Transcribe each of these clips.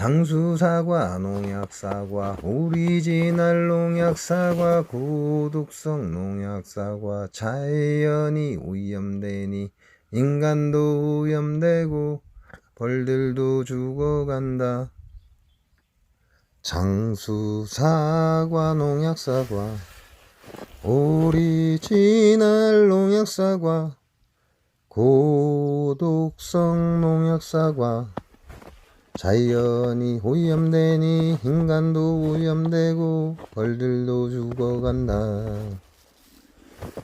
장수사과, 농약사과, 오리지널 농약사과, 고독성 농약사과, 자연이 오염되니 인간도 오염되고 벌들도 죽어간다. 장수사과, 농약사과, 오리지널 농약사과, 고독성 농약사과, 자연이 오염되니 인간도 오염되고 벌들도 죽어간다.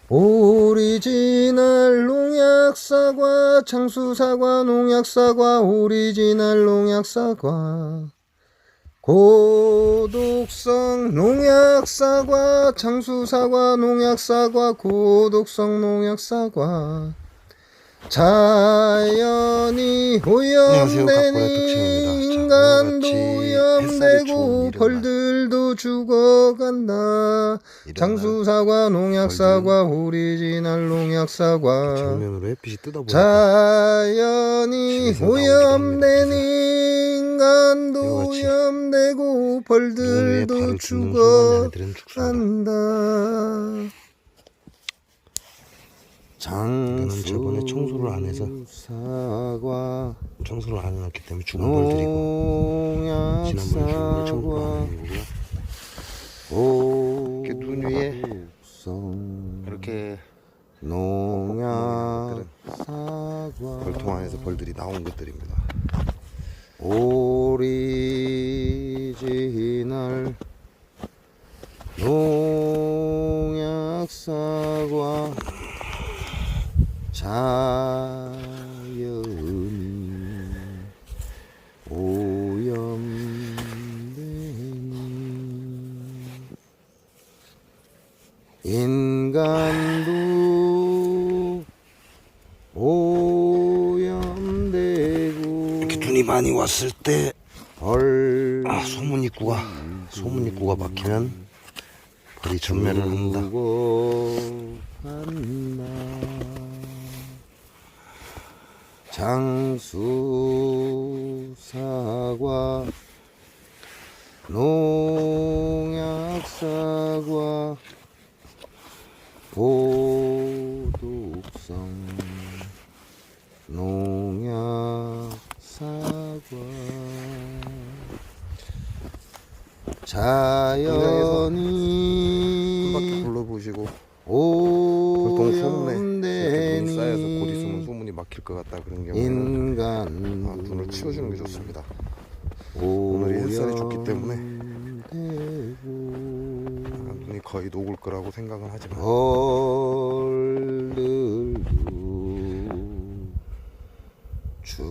오리지널 농약사과 장수사과 농약사과 오리지널 농약사과 고독성 농약사과 장수사과 농약사과 고독성 농약사과 자연이. 자, 인간도 오염되고 이른 벌들도 죽어간다. 장수사과 농약사과 오리지널 농약사과. 자연이 오염되니 인간도 오염되고 벌들도. 죽어간다 이거는 저번에 청소를 안 해서 사과 청소를 안 해놨기 때문에 죽은 벌들이고 지난번에 죽은 걸 청소를 안 해놓고요 이렇게 눈 위에 이렇게 농약 사과 벌통 안에서 벌들이 나온 것들입니다. 오리지널 농약 사과 자연이 오염되니 인간도 오염되고 이렇게 눈이 많이 왔을 때 벌 아, 소문 입구가 소문 입구가 막히면 벌이 전멸을 합니다. 죽어간다. 장수 사과 농약 사과 고독성 농약 사과. 한 바퀴 자연이 둘러보시고. 보통 소문에 이렇게 눈이 쌓여서 곧 있으면 소문이 막힐 것 같다 그런 경우는 인간 아, 눈을 치워주는 게 좋습니다. 오늘이 햇살이 좋기 때문에 눈이 거의 녹을 거라고 생각은 하지만 주